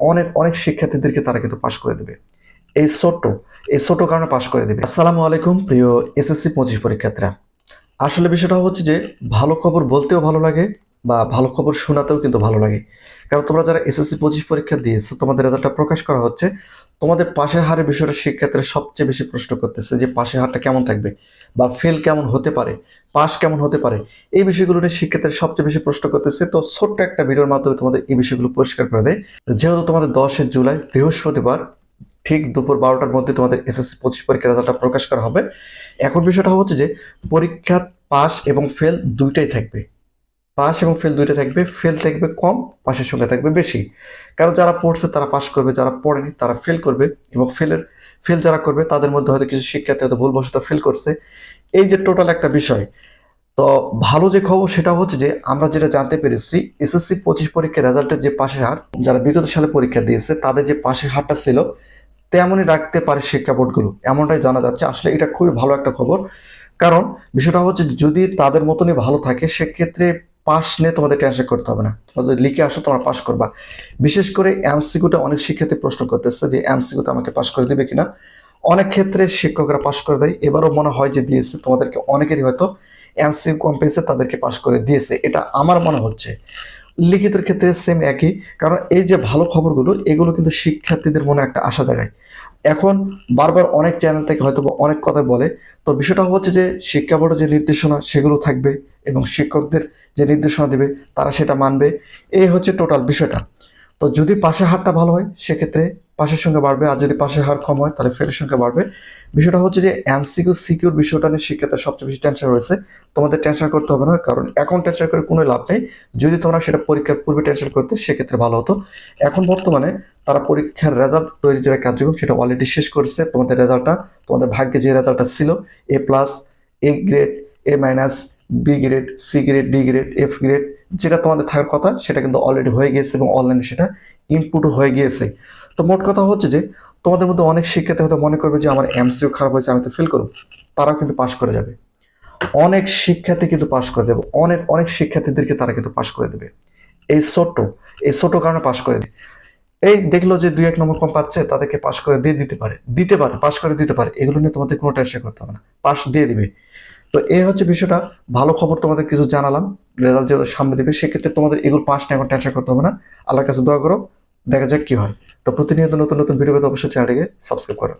অনেক অনেক শিক্ষার্থীদেরকে তারা কিন্তু পাশ করে দেবে। এই ছোট্ট, এই ছোট কারণে পাশ করে দেবে। আসসালামু আলাইকুম, প্রিয় এসএসসি পঁচিশ পরীক্ষার্থীরা। আসলে বিষয়টা হচ্ছে যে, ভালো খবর বলতেও ভালো লাগে বা ভালো খবর শোনাতেও কিন্তু ভালো লাগে। কারণ তোমরা যারা এসএসসি পঁচিশ পরীক্ষা দিয়েছ, তোমাদের রেজাল্টটা প্রকাশ করা হচ্ছে। তোমাদের পাশের হারের বিষয়টা শিক্ষার্থীরা সবচেয়ে বেশি প্রশ্ন করতেছে যে, পাশের হারটা কেমন থাকবে? বা ফেল কেমন হতে পারে পাশ কেমন হতে পারে, এই বিষয়গুলো নিয়ে শিক্ষার্থীরা সবচেয়ে বেশি প্রশ্ন করতেছে। তো ছোট্ট একটা ভিডিওর মাধ্যমে তোমাদের এই বিষয়গুলো পরিষ্কার করে দেয় যেহেতু তোমাদের দশের জুলাই, বৃহস্পতিবার, ঠিক দুপুর বারোটার মধ্যে তোমাদের এসএসসি পঁচিশ পরীক্ষার রেজাল্টটা প্রকাশ করা হবে। এখন বিষয়টা হচ্ছে যে পরীক্ষা পাস এবং ফেল দুইটাই থাকবে। পাস এবং ফেল দুইটা থাকবে, ফেল থাকবে কম, পাশের সংখ্যা থাকবে বেশি। কারণ যারা পড়ছে তারা পাস করবে, যারা পড়েনি তারা ফেল করবে এবং ফেলের, ফেল যারা করবে তাদের মধ্যে হয়তো কিছু শিক্ষার্থী হয়তো ভুলবশত ফেল করছে। এই যে টোটাল একটা বিষয়, তো ভালো যে খবর সেটা হচ্ছে যে আমরা যেটা জানতে পেরেছি এসএসসি পঁচিশ পরীক্ষার রেজাল্টের যে পাশের হার, যারা বিগত সালে পরীক্ষা দিয়েছে তাদের যে পাশের হারটা ছিল তেমনই রাখতে পারে শিক্ষা বোর্ডগুলো। এমনটাই জানা যাচ্ছে। আসলে এটা খুবই ভালো একটা খবর। কারণ বিষয়টা হচ্ছে যদি তাদের মতনই ভালো থাকে, সেক্ষেত্রে পাস নিয়ে তোমাদের টেনশন করতে হবে না। তোমাদের লিখে আসো, তোমরা পাস করবা। বিশেষ করে এমসিকিউটা অনেক শিক্ষার্থী প্রশ্ন করতেছে যে, এমসিকিউতে আমাকে পাস করে দিবে কিনা? অনেক ক্ষেত্রে শিক্ষকরা পাস করে দেয়। এবারও মনে হয় যে দিয়েছে। তোমাদেরকে অনেকেরই হয়তো এমসিকিউ কম তাদেরকে পাস করে দিয়েছে। এটা আমার মনে হচ্ছে। লিখিতের ক্ষেত্রে সেম একই। কারণ এই যে ভালো খবরগুলো, এগুলো কিন্তু শিক্ষার্থীদের মনে একটা আশা জাগায়। এখন বারবার অনেক চ্যানেল থেকে হয়তো অনেক কথা বলে। তো বিষয়টা হচ্ছে যে, শিক্ষা বোর্ডের যে নির্দেশনা, সেগুলো থাকবে এবং শিক্ষকদের যে নির্দেশনা দেবে, তারা সেটা মানবে। এই হচ্ছে টোটাল বিষয়টা। তো যদি পাশের হারটা ভালো হয়, সেক্ষেত্রে পাশের সংখ্যা বাড়বে আর যদি পাশের হার কম হয়, তাহলে ফেলের সংখ্যা বাড়বে। বিষয়টা হচ্ছে যে এমসিকিউ সিকিউর বিষয়টা নিয়ে শিক্ষার্থীর সবচেয়ে বেশি টেনশন রয়েছে। তোমাদের টেনশন করতে হবে না, কারণ এখন টেনশন করে কোনো লাভ নেই। যদি তোমরা সেটা পরীক্ষার পূর্বে টেনশন করতে, সেক্ষেত্রে ভালো হতো। এখন বর্তমানে তারা পরীক্ষার রেজাল্ট তৈরির যে কার্যক্রম, সেটা অলরেডি শেষ করেছে। তোমাদের রেজাল্টটা তোমাদের ভাগ্যে যে রেজাল্টটা ছিল A plus A grade A minus B grade C grade D grade F grade যেটা তোমাদের থাকার কথা সেটা কিন্তু অলরেডি হয়ে গিয়েছে এবং অনলাইনে সেটা ইনপুটও হয়ে গিয়েছে। তো মোট কথা হচ্ছে যে তোমাদের মধ্যে অনেক শিক্ষার্থী হয়তো মনে করবে যে আমার এমসিও খারাপ হয়েছে, আমি তো ফেল করব। তারাও কিন্তু পাশ করে যাবে। অনেক শিক্ষার্থী কিন্তু পাশ করে দেবে। অনেক অনেক শিক্ষার্থীদেরকে তারা কিন্তু পাশ করে দেবে। এই ছোট্ট, এই ছোট কারণে পাশ করে দেবে এই দেখল যে দুই এক নম্বর কম পাচ্ছে, তাদেরকে পাশ করে দিয়ে দিতে পারে দিতে পারে পাশ করে দিতে পারে। এগুলো নিয়ে তোমাদের কোনো টেনশন করতে হবে না। পাশ দিয়ে দিবে। তো এই হচ্ছে বিষয়টা। ভালো খবর তোমাদের কিছু জানালাম রেজাল্ট যেহেতু সামনে দেবে, সেক্ষেত্রে তোমাদের এগুলো পাশ নিয়ে এখন টেনশন করতে হবে না। আল্লাহর কাছে দোয়া করো, দেখা যাক কি হয়। তো প্রতিনিয়ত নতুন নতুন ভিডিও পেতে অবশ্যই চ্যানেলটিকে সাবস্ক্রাইব করো।